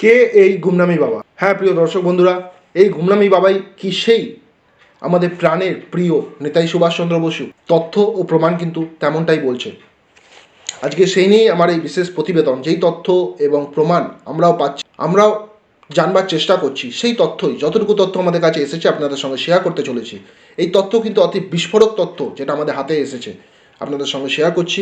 কে এই গুমনামি বাবা? হ্যাঁ প্রিয় দর্শক বন্ধুরা, এই গুমনামি বাবাই কি সেই? আমাদের প্রাণের প্রিয় নেতাই সুভাষচন্দ্র বসু। তথ্য ও প্রমাণ কিন্তু তেমনটাই বলছে। আজকে সেই নিয়েই আমার এই বিশেষ প্রতিবেদন, যেই তথ্য এবং প্রমাণ আমরাও পাচ্ছি, আমরাও জানবার চেষ্টা করছি। সেই তথ্যই, যতটুকু তথ্য আমাদের কাছে এসেছে, আপনাদের সঙ্গে শেয়ার করতে চলেছি। এই তথ্য কিন্তু অতি বিস্ফোরক তথ্য যেটা আমাদের হাতে এসেছে। আপনাদের সঙ্গে শেয়ার করছি।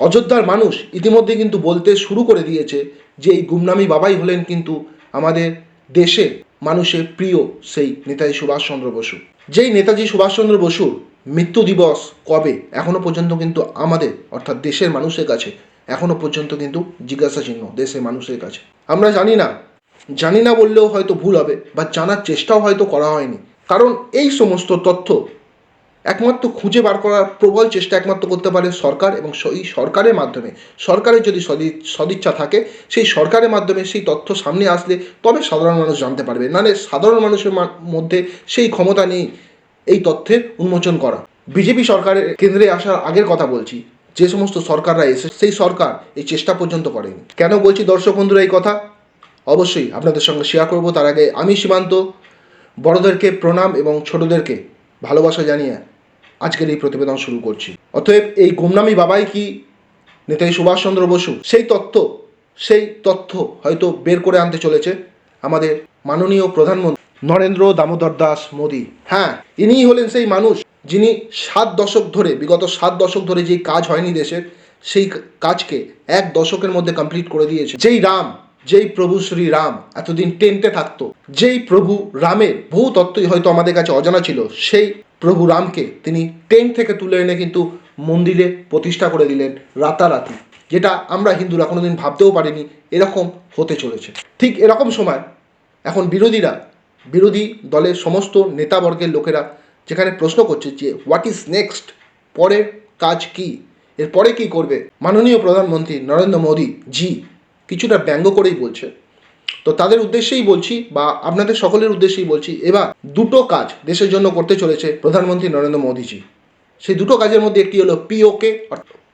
অযোধ্যার মানুষ ইতিমধ্যে কিন্তু বলতে শুরু করে দিয়েছে যে এই গুমনামি বাবাই হলেন কিন্তু আমাদের দেশে মানুষের প্রিয় সেই নেতাজি সুভাষচন্দ্র বসু। যেই নেতাজি সুভাষচন্দ্র বসুর মৃত্যু দিবস কবে এখনও পর্যন্ত কিন্তু আমাদের, অর্থাৎ দেশের মানুষের কাছে, এখনও পর্যন্ত কিন্তু জিজ্ঞাসা চিহ্ন দেশের মানুষের কাছে। আমরা জানি না জানি না বললেও হয়তো ভুল হবে বা জানার চেষ্টাও হয়তো করা হয়নি। কারণ এই সমস্ত তথ্য একমাত্র খুঁজে বার করার প্রবল চেষ্টা একমাত্র করতে পারে সরকার এবং সেই সরকারের মাধ্যমে। সরকারের যদি সদি, সদিচ্ছা থাকে, সেই সরকারের মাধ্যমে সেই তথ্য সামনে আসলে তবে সাধারণ মানুষ জানতে পারবে। নাহলে সাধারণ মানুষের মধ্যে সেই ক্ষমতা নেই এই তথ্যের উন্মোচন করা। বিজেপি সরকারের কেন্দ্রে আসার আগের কথা বলছি। যে সমস্ত সরকাররা এসে, সেই সরকার এই চেষ্টা পর্যন্ত করেনি। কেন বলছি দর্শক বন্ধুরা এই কথা? অবশ্যই আপনাদের সঙ্গে শেয়ার করব। তার আগে আমি সীমান্ত, বড়দেরকে প্রণাম এবং ছোটদেরকে ভালোবাসা জানিয়ে আজকের এই প্রতিবেদন শুরু করছি। অতএব এই গুমনামি বাবাই কি নেতাজি সুভাষচন্দ্র বসু? সেই তথ্য সেই তথ্য হয়তো বের করে আনতে চলেছে আমাদের মাননীয় প্রধানমন্ত্রী নরেন্দ্র দামোদর দাস মোদী। হ্যাঁ ইনিই হলেন সেই মানুষ যিনি সাত দশক ধরে, বিগত সাত দশক ধরে যেই কাজ হয়নি দেশের, সেই কাজকে এক দশকের মধ্যে কমপ্লিট করে দিয়েছে। যেই রাম যেই প্রভু শ্রী রাম এতদিন টেন্টে থাকতো, যেই প্রভু রামের বহু তত্ত্বই হয়তো আমাদের কাছে অজানা ছিল, সেই প্রভু রামকে তিনি টেন্ট থেকে তুলে এনে কিন্তু মন্দিরে প্রতিষ্ঠা করে দিলেন রাতারাতি, যেটা আমরা হিন্দুরা কোনোদিন ভাবতেও পারিনি এরকম হতে চলেছে। ঠিক এরকম সময় এখন বিরোধীরা, বিরোধী দলের সমস্ত নেতাবর্গের লোকেরা যেখানে প্রশ্ন করছে যে হোয়াট ইজ নেক্সট পরের কাজ কি? এরপরে কি করবে? মাননীয় প্রধানমন্ত্রী নরেন্দ্র মোদী জি কিছুটা ব্যঙ্গ করেই বলছে। তো তাদের উদ্দেশ্যেই বলছি বা আপনাদের সকলের উদ্দেশ্যেই বলছি, এবার দুটো কাজ দেশের জন্য করতে চলেছে প্রধানমন্ত্রী নরেন্দ্র মোদীজি। সেই দুটো কাজের মধ্যে একটি হলো পিওকে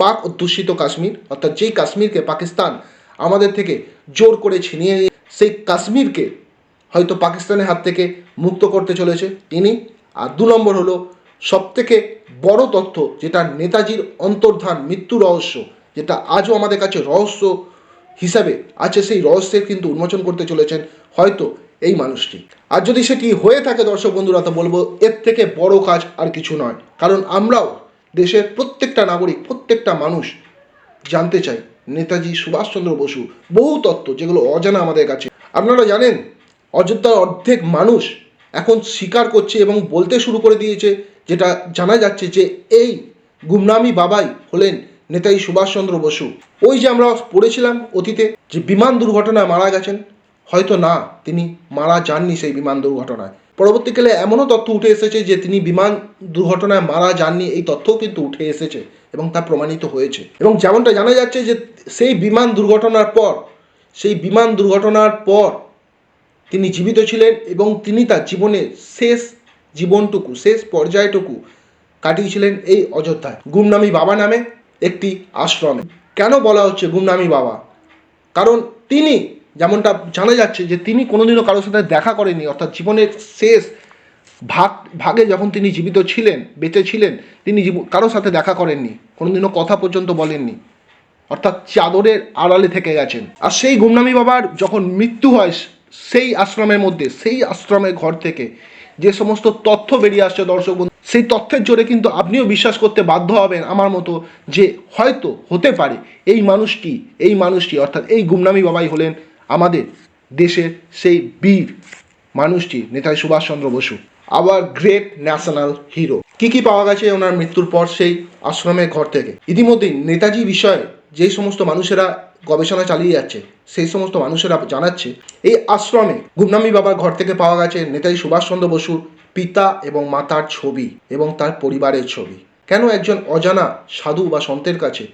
পাক অধ্যুষিত কাশ্মীর, অর্থাৎ যেই কাশ্মীরকে পাকিস্তান আমাদের থেকে জোর করে ছিনিয়ে নিয়ে, সেই কাশ্মীরকে হয়তো পাকিস্তানের হাত থেকে মুক্ত করতে চলেছে তিনি। আর দু নম্বর হলো সবথেকে বড় তথ্য যেটা নেতাজির অন্তর্ধান মৃত্যু রহস্য, যেটা আজও আমাদের কাছে রহস্য হিসাবে আছে সেই রহস্যের কিন্তু উন্মোচন করতে চলেছেন হয়তো এই মানুষটি। আর যদি সেটি হয়ে থাকে দর্শক বন্ধুরা, তো বলব এর থেকে বড় কাজ আর কিছু নয়। কারণ আমরাও দেশের প্রত্যেকটা নাগরিক, প্রত্যেকটা মানুষ জানতে চাই নেতাজি সুভাষচন্দ্র বসু বহু তত্ত্ব যেগুলো অজানা আমাদের কাছে। আপনারা জানেন, অযোধ্যার অর্ধেক মানুষ এখন স্বীকার করছে এবং বলতে শুরু করে দিয়েছে, যেটা জানা যাচ্ছে যে এই গুমনামি বাবাই হলেন নেতাজি সুভাষচন্দ্র বসু। ওই যে আমরা পড়েছিলাম অতীতে যে বিমান দুর্ঘটনায় মারা গেছেন, হয়তো না, তিনি মারা যাননি সেই বিমান দুর্ঘটনায়। পরবর্তীকালে এমনও তথ্য উঠে এসেছে যে তিনি বিমান দুর্ঘটনায় মারা যাননি, এই তথ্যও কিন্তু উঠে এসেছে এবং তা প্রমাণিত হয়েছে। এবং যেমনটা জানা যাচ্ছে যে সেই বিমান দুর্ঘটনার পর, সেই বিমান দুর্ঘটনার পর তিনি জীবিত ছিলেন এবং তিনি তার জীবনের শেষ জীবনটুকু, শেষ পর্যায়টুকু কাটিয়েছিলেন এই অযোধ্যায়। গুমনামি বাবা নামে একটি আশ্রমে। কেন বলা হচ্ছে গুমনামি বাবা? কারণ তিনি যেমনটা জানা যাচ্ছে যে তিনি কোনোদিনও কারোর সাথে দেখা করেননি, অর্থাৎ জীবনের শেষ ভাগ, ভাগে যখন তিনি জীবিত ছিলেন, বেঁচে ছিলেন, তিনি কারোর সাথে দেখা করেননি, কোনোদিনও কথা পর্যন্ত বলেননি, অর্থাৎ চাদরের আড়ালে থেকে গেছেন। আর সেই গুমনামি বাবার যখন মৃত্যু হয়, সেই আশ্রমের মধ্যে, সেই আশ্রমের ঘর থেকে যে সমস্ত তথ্য বেরিয়ে আসছে দর্শক বন্ধু সেই তথ্যের জোরে কিন্তু আপনিও বিশ্বাস করতে বাধ্য হবেন আমার মতো যে হয়তো হতে পারে এই মানুষটি এই মানুষটি, অর্থাৎ এই গুমনামি বাবাই হলেন আমাদের দেশের সেই বীর মানুষটি, নেতাজি সুভাষচন্দ্র বসু আবার গ্রেট ন্যাশনাল হিরো কি কি পাওয়া গেছে ওনার মৃত্যুর পর সেই আশ্রমের ঘর থেকে? ইতিমধ্যেই নেতাজি বিষয়ে যেই সমস্ত মানুষেরা গবেষণা চালিয়ে যাচ্ছে, সেই সমস্ত মানুষেরা জানাচ্ছে, এই আশ্রমে গুমনামি বাবার ঘর থেকে পাওয়া গেছে নেতাজি সুভাষচন্দ্র বসুর পিতা এবং মাতার ছবি এবং তার পরিবারের ছবি। কেন একজন অজানা সাধু বা সন্তের কাছে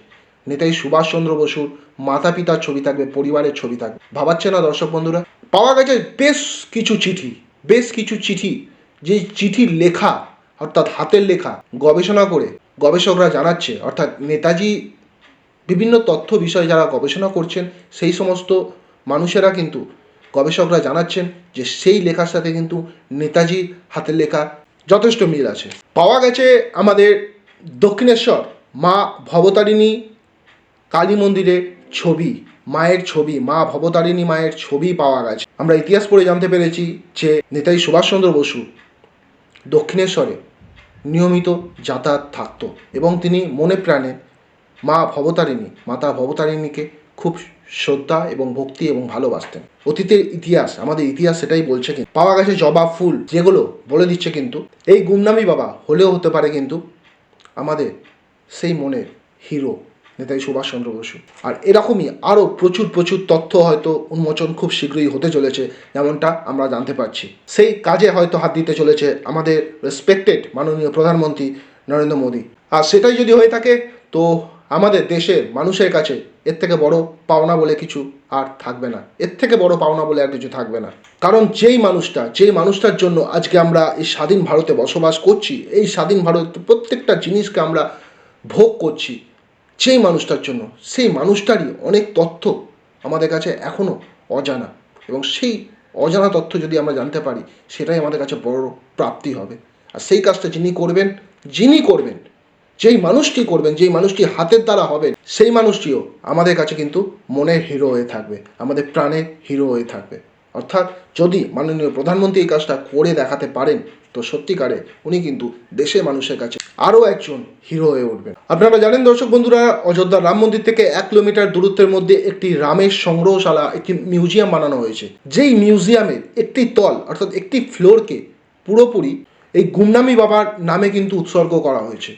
নেতাজি সুভাষচন্দ্র বসুর মাতা পিতার ছবি থাকবে, পরিবারের ছবি থাকবে? ভাবাচ্ছে না দর্শক বন্ধুরা? পাওয়া গেছে বেশ কিছু চিঠি, বেশ কিছু চিঠি, যে চিঠির লেখা অর্থাৎ হাতের লেখা গবেষণা করে গবেষকরা জানাচ্ছে, অর্থাৎ নেতাজি বিভিন্ন তথ্য বিষয়ে যারা গবেষণা করছেন, সেই সমস্ত মানুষেরা কিন্তু গবেষকরা জানাচ্ছেন যে সেই লেখার সাথে কিন্তু নেতাজির হাতের লেখা যথেষ্ট মিল আছে। পাওয়া গেছে আমাদের দক্ষিণেশ্বর মা ভবতারিণী কালী মন্দিরের ছবি, মায়ের ছবি, মা ভবতারিণী মায়ের ছবি পাওয়া গেছে। আমরা ইতিহাস পড়ে জানতে পেরেছি যে নেতাজি সুভাষচন্দ্র বসু দক্ষিণেশ্বরে নিয়মিত যাতায়াত থাকতো এবং তিনি মনে প্রাণে মা ভবতারিণী, মাতা ভবতারিণীকে খুব শ্রদ্ধা এবং ভক্তি এবং ভালোবাসতেন। অতীতের ইতিহাস, আমাদের ইতিহাস সেটাই বলছে কিন্তু, পাওয়া গেছে জবা ফুল, যেগুলো বলে দিচ্ছে কিন্তু, এই গুমনামি বাবা হলেও হতে পারে কিন্তু আমাদের সেই মনের হিরো, নেতাজি সুভাষচন্দ্র বসু। আর এরকমই আরও প্রচুর প্রচুর তথ্য হয়তো উন্মোচন খুব শীঘ্রই হতে চলেছে, যেমনটা আমরা জানতে পারছি। সেই কাজে হয়তো হাত দিতে চলেছে আমাদের রেসপেক্টেড মাননীয় প্রধানমন্ত্রী নরেন্দ্র মোদী। আর সেটাই যদি হয়ে থাকে, তো আমাদের দেশের মানুষের কাছে এর থেকে বড় পাওনা বলে কিছু আর থাকবে না। এর থেকে বড় পাওনা বলে আর কিছু থাকবে না। কারণ যেই মানুষটা, যেই মানুষটার জন্য আজকে আমরা এই স্বাধীন ভারতে বসবাস করছি, এই স্বাধীন ভারত প্রত্যেকটা জিনিসকে আমরা ভোগ করছি, যেই মানুষটার জন্য, সেই মানুষটারই অনেক তথ্য আমাদের কাছে এখনও অজানা। এবং সেই অজানা তথ্য যদি আমরা জানতে পারি, সেটাই আমাদের কাছে বড় প্রাপ্তি হবে। আর সেই কাজটা যিনি করবেন যিনি করবেন যেই মানুষটি করবেন, যেই মানুষটি হাতের দ্বারা হবেন সেই মানুষটিও আমাদের কাছে কিন্তু মনের হিরো হয়ে থাকবে, আমাদের প্রাণের হিরো হয়ে থাকবে। অর্থাৎ যদি মাননীয় প্রধানমন্ত্রী এই কাজটা করে দেখাতে পারেন, তো সত্যিকারে উনি কিন্তু দেশের মানুষের কাছে আরও একজন হিরো হয়ে উঠবেন। আপনারা জানেন দর্শক বন্ধুরা, অযোধ্যা রাম মন্দির থেকে এক কিলোমিটার দূরত্বের মধ্যে একটি রামের সংগ্রহশালা, একটি মিউজিয়াম বানানো হয়েছে। যেই মিউজিয়ামের একটি তল, অর্থাৎ একটি ফ্লোরকে পুরোপুরি এই গুমনামি বাবার নামে কিন্তু উৎসর্গ করা হয়েছে।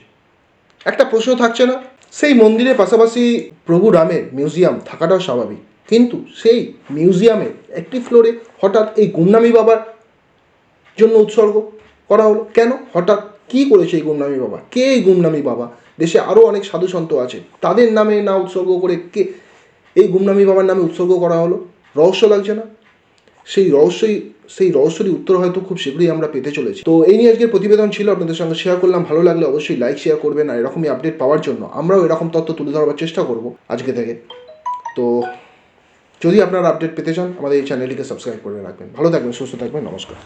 একটা প্রশ্ন থাকছে না, সেই মন্দিরের পাশাপাশি প্রভু রামের মিউজিয়াম থাকাটাও স্বাভাবিক। কিন্তু সেই মিউজিয়ামের একটি ফ্লোরে হঠাৎ এই গুমনামি বাবার জন্য উৎসর্গ করা হলো। কেন? হঠাৎ কি করেছে এই গুমনামি বাবা? কে এই গুমনামি বাবা? দেশে আরও অনেক সাধু সন্ত আছে। তাদের নামে না উৎসর্গ করে কে এই গুমনামি বাবার নামে উৎসর্গ করা হলো? রহস্য লাগছে না? সেই রহস্যই সেই রহস্যরই উত্তর হয়তো খুব শীঘ্রই আমরা পেতে চলেছি। তো এই নিয়ে আজকের প্রতিবেদন ছিল। আপনাদের সঙ্গে শেয়ার করলাম। ভালো লাগলে অবশ্যই লাইক শেয়ার করবেন আর এরকমই আপডেট পাওয়ার জন্য আমরাও এরকম তথ্য তুলে ধরবার চেষ্টা করব আজকে থেকে। তো যদি আপনারা আপডেট পেতে চান, আমাদের এই চ্যানেলটিকে সাবস্ক্রাইব করে রাখবেন। ভালো থাকবেন, সুস্থ থাকবেন, নমস্কার।